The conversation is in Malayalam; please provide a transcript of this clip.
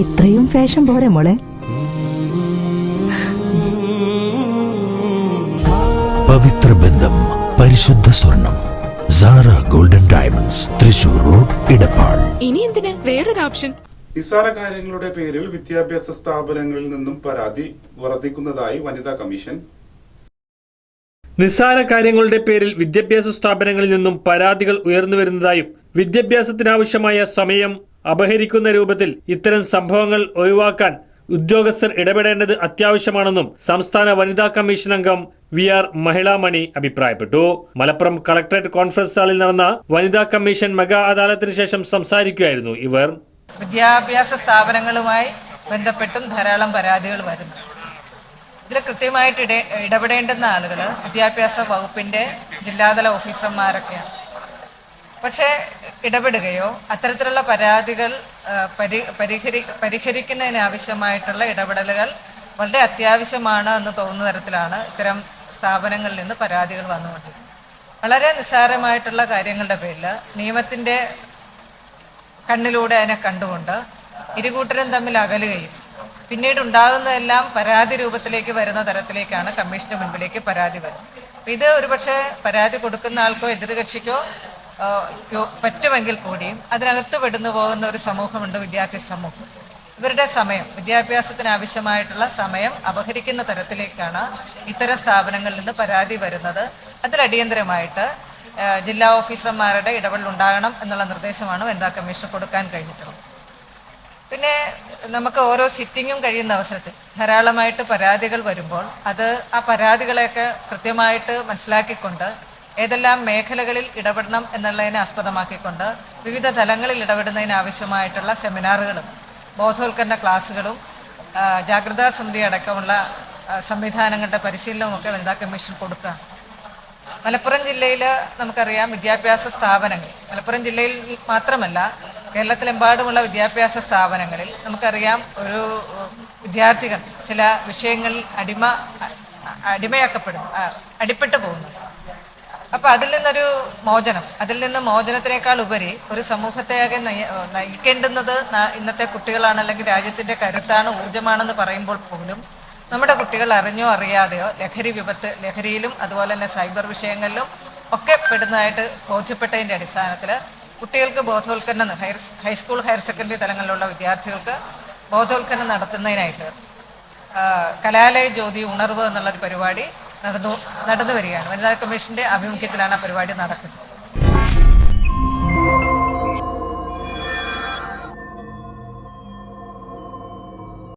ഇത്രയും ഫാഷൻ പോരെ മോളെ. പവിത്ര ബന്ധം പരിശുദ്ധ സ്വർണം Sara golden diamonds Thrissur road Edappal ഇനി എന്തിനാ? വേറൊരു ഓപ്ഷൻ. നിസ്സാര കാര്യങ്ങളുടെ പേരിൽ വിദ്യാഭ്യാസ സ്ഥാപനങ്ങളിൽ നിന്നും പരാതി വർദ്ധിക്കുന്നതായി വനിതാ കമ്മീഷൻ നിസ്സാര കാര്യങ്ങളുടെ പേരിൽ വിദ്യാഭ്യാസ സ്ഥാപനങ്ങളിൽ നിന്നും പരാതികൾ ഉയർന്നു ഉയർന്നുവരുന്നതായും വിദ്യാഭ്യാസത്തിനാവശ്യമായ സമയം അപഹരിക്കുന്ന രൂപത്തിൽ ഇത്തരം സംഭവങ്ങൾ ഒഴിവാക്കാൻ ഉദ്യോഗസ്ഥർ ഇടപെടേണ്ടത് അത്യാവശ്യമാണെന്നും സംസ്ഥാന വനിതാ കമ്മീഷൻ അംഗം വി ആർ മഹിളാമണി അഭിപ്രായപ്പെട്ടു. മലപ്പുറം കളക്ടറേറ്റ് കോൺഫറൻസ് ഹാളിൽ നടന്ന വനിതാ കമ്മീഷൻ മെഗാ അദാലത്തിന് ശേഷം സംസാരിക്കുകയായിരുന്നു ഇവർ. വിദ്യാഭ്യാസ സ്ഥാപനങ്ങളുമായി ബന്ധപ്പെട്ടും ധാരാളം പരാതികൾ വരുന്നു. ഇതിൽ കൃത്യമായിട്ട് ഇട ഇടപെടേണ്ടുന്ന ആളുകൾ വിദ്യാഭ്യാസ വകുപ്പിന്റെ ജില്ലാതല ഓഫീസർമാരൊക്കെയാണ്. പക്ഷേ ഇടപെടുകയോ അത്തരത്തിലുള്ള പരാതികൾ പരി പരിഹരി പരിഹരിക്കുന്നതിനാവശ്യമായിട്ടുള്ള ഇടപെടലുകൾ വളരെ അത്യാവശ്യമാണ് എന്ന് തോന്നുന്ന തരത്തിലാണ് ഇത്തരം സ്ഥാപനങ്ങളിൽ നിന്ന് പരാതികൾ വന്നുകൊണ്ടിരിക്കുന്നത്. വളരെ നിസ്സാരമായിട്ടുള്ള കാര്യങ്ങളുടെ പേരിൽ നിയമത്തിന്റെ കണ്ണിലൂടെ അതിനെ കണ്ടുകൊണ്ട് ഇരുകൂട്ടരും തമ്മിൽ അകലുകയും പിന്നീട് ഉണ്ടാകുന്നതെല്ലാം പരാതി രൂപത്തിലേക്ക് വരുന്ന തരത്തിലേക്കാണ് കമ്മീഷന് മുൻപിലേക്ക് പരാതി വരുന്നത്. അപ്പം ഇത് ഒരുപക്ഷെ പരാതി കൊടുക്കുന്ന ആൾക്കോ എതിർകക്ഷിക്കോ പറ്റുമെങ്കിൽ കൂടിയും അതിനകത്ത് പെടുന്നു പോകുന്ന ഒരു സമൂഹമുണ്ട് വിദ്യാർത്ഥി സമൂഹം. ഇവരുടെ സമയം വിദ്യാഭ്യാസത്തിന് ആവശ്യമായിട്ടുള്ള സമയം അപഹരിക്കുന്ന തരത്തിലേക്കാണ് ഇത്തരം സ്ഥാപനങ്ങളിൽ നിന്ന് പരാതി വരുന്നത്. അതിലടിയന്തരമായിട്ട് ജില്ലാ ഓഫീസർമാരുടെ ഇടപെടൽ ഉണ്ടാകണം എന്നുള്ള നിർദ്ദേശമാണ് വനിതാ കമ്മീഷൻ കൊടുക്കാൻ കഴിഞ്ഞിട്ടുള്ളത്. പിന്നെ നമുക്ക് ഓരോ സിറ്റിങ്ങും കഴിയുന്ന അവസരത്തിൽ ധാരാളമായിട്ട് പരാതികൾ വരുമ്പോൾ അത് ആ പരാതികളെയൊക്കെ കൃത്യമായിട്ട് മനസ്സിലാക്കിക്കൊണ്ട് ഏതെല്ലാം മേഖലകളിൽ ഇടപെടണം എന്നുള്ളതിനെ ആസ്പദമാക്കിക്കൊണ്ട് വിവിധ തലങ്ങളിൽ ഇടപെടുന്നതിന് ആവശ്യമായിട്ടുള്ള സെമിനാറുകളും ബോധവൽക്കരണ ക്ലാസ്സുകളും ജാഗ്രതാ സമിതി അടക്കമുള്ള സംവിധാനങ്ങളുടെ പരിശീലനവും ഒക്കെ വനിതാ കമ്മീഷൻ കൊടുക്കുക. മലപ്പുറം ജില്ലയിൽ നമുക്കറിയാം വിദ്യാഭ്യാസ സ്ഥാപനങ്ങൾ. മലപ്പുറം ജില്ലയിൽ മാത്രമല്ല കേരളത്തിലെമ്പാടുമുള്ള വിദ്യാഭ്യാസ സ്ഥാപനങ്ങളിൽ നമുക്കറിയാം ഒരു വിദ്യാർത്ഥികൾ ചില വിഷയങ്ങളിൽ അടിമ അടിമയാക്കപ്പെടും അടിപ്പെട്ടു പോകുന്നു. അപ്പൊ അതിൽ നിന്നൊരു മോചനം അതിൽ നിന്ന് മോചനത്തിനേക്കാൾ ഉപരി ഒരു സമൂഹത്തെയാകെ നയ- നയിക്കേണ്ടുന്നത് ഇന്നത്തെ കുട്ടികളാണ് അല്ലെങ്കിൽ രാജ്യത്തിന്റെ കരുത്താണ് ഊർജമാണെന്ന് പറയുമ്പോൾ പോലും നമ്മുടെ കുട്ടികൾ അറിഞ്ഞോ അറിയാതെയോ ലഹരി വിപത്ത് ലഹരിയിലും അതുപോലെ തന്നെ സൈബർ വിഷയങ്ങളിലും ഒക്കെ പെടുന്നതായിട്ട് ബോധ്യപ്പെട്ടതിന്റെ അടിസ്ഥാനത്തിൽ കുട്ടികൾക്ക് ബോധവൽക്കരണം ഹയർ ഹൈസ്കൂൾ ഹയർ സെക്കൻഡറി തലങ്ങളിലുള്ള വിദ്യാർത്ഥികൾക്ക് ബോധവൽക്കരണം നടത്തുന്നതിനായിട്ട് കലാലയ ജ്യോതി ഉണർവ് എന്നുള്ളൊരു പരിപാടി നടന്നു നടന്നു വരികയാണ് വനിതാ കമ്മീഷന്റെ ആഭിമുഖ്യത്തിലാണ് ആ പരിപാടി നടക്കുന്നത്.